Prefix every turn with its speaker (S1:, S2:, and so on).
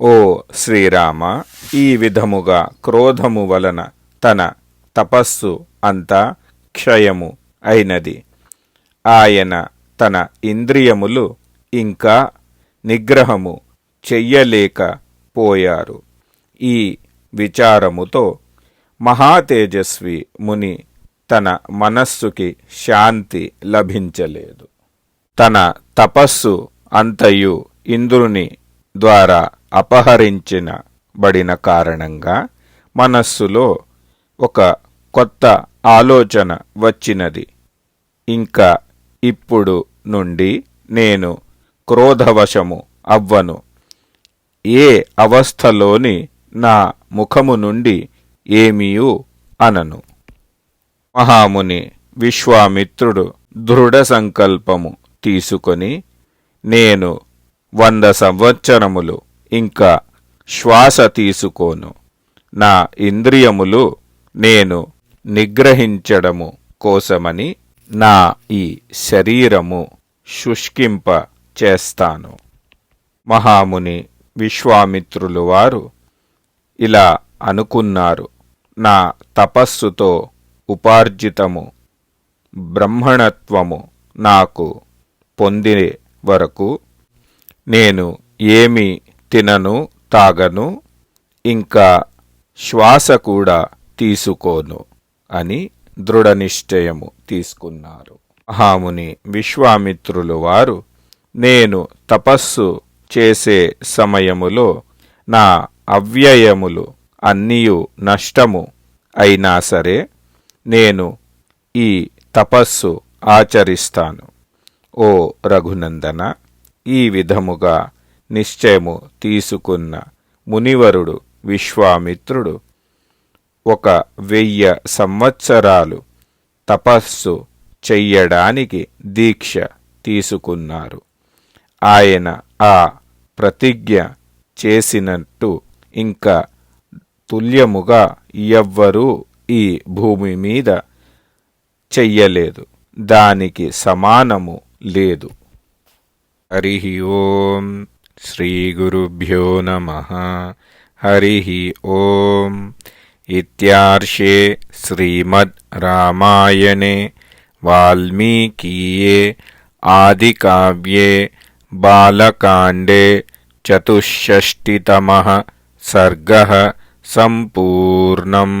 S1: ఓ శ్రీరామ ఈ విధముగా క్రోధము వలన తన తపస్సు అంతా క్షయము అయినది. ఆయన తన ఇంద్రియములు ఇంకా నిగ్రహము చెయ్యలేకపోయారు ఈ విచారముతో మహాతేజస్వి ముని తన మనస్సుకి శాంతి లభించలేదు. తన తపస్సు అంతయు ఇంద్రుని ద్వారా అపహరించిన బడిన కారణంగా మనస్సులో ఒక కొత్త ఆలోచన వచ్చినది. ఇంకా ఇప్పుడు నుండి నేను క్రోధవశము అవ్వను. ఏ అవస్థలోని నా ముఖము నుండి ఏమీయూ అనను. మహాముని విశ్వామిత్రుడు దృఢ సంకల్పము తీసుకొని నేను వంద సంవత్సరములు ఇంకా శ్వాస తీసుకోను. నా ఇంద్రియములు నేను నిగ్రహించడము కోసమని నా ఈ శరీరము శుష్కింప చేస్తాను. మహాముని విశ్వామిత్రులు వారు ఇలా అనుకున్నారు. నా తపస్సుతో ఉపార్జితము బ్రహ్మణత్వము నాకు పొందే వరకు నేను ఏమి తినను తాగను ఇంకా శ్వాస కూడా తీసుకోను అని దృఢనిశ్చయము తీసుకున్నారు. మహాముని విశ్వామిత్రులు వారు నేను తపస్సు చేసే సమయములో నా అవ్యయములు అన్నీయు నష్టము అయినా సరే నేను ఈ తపస్సు ఆచరిస్తాను. ఓ రఘునందన ఈ విధముగా నిశ్చయము తీసుకున్న మునివరుడు విశ్వామిత్రుడు ఒక వెయ్య సంవత్సరాలు తపస్సు చెయ్యడానికి దీక్ష తీసుకున్నారు. ఆయన ఆ ప్రతిజ్ఞ చేసినట్టు ఇంకా తుల్యముగా ఎవ్వరూ ఈ భూమి మీద చెయ్యలేదు. దానికి సమానము లేదు. హరి ఓం. श्रीगुरुभ्यो नमः। हरिः ॐ इत्यार्षे श्रीमद् रामायणे वाल्मीकीये आदिकाव्ये बालकाण्डे चतुष्षष्टितमः सर्गः सम्पूर्णम्।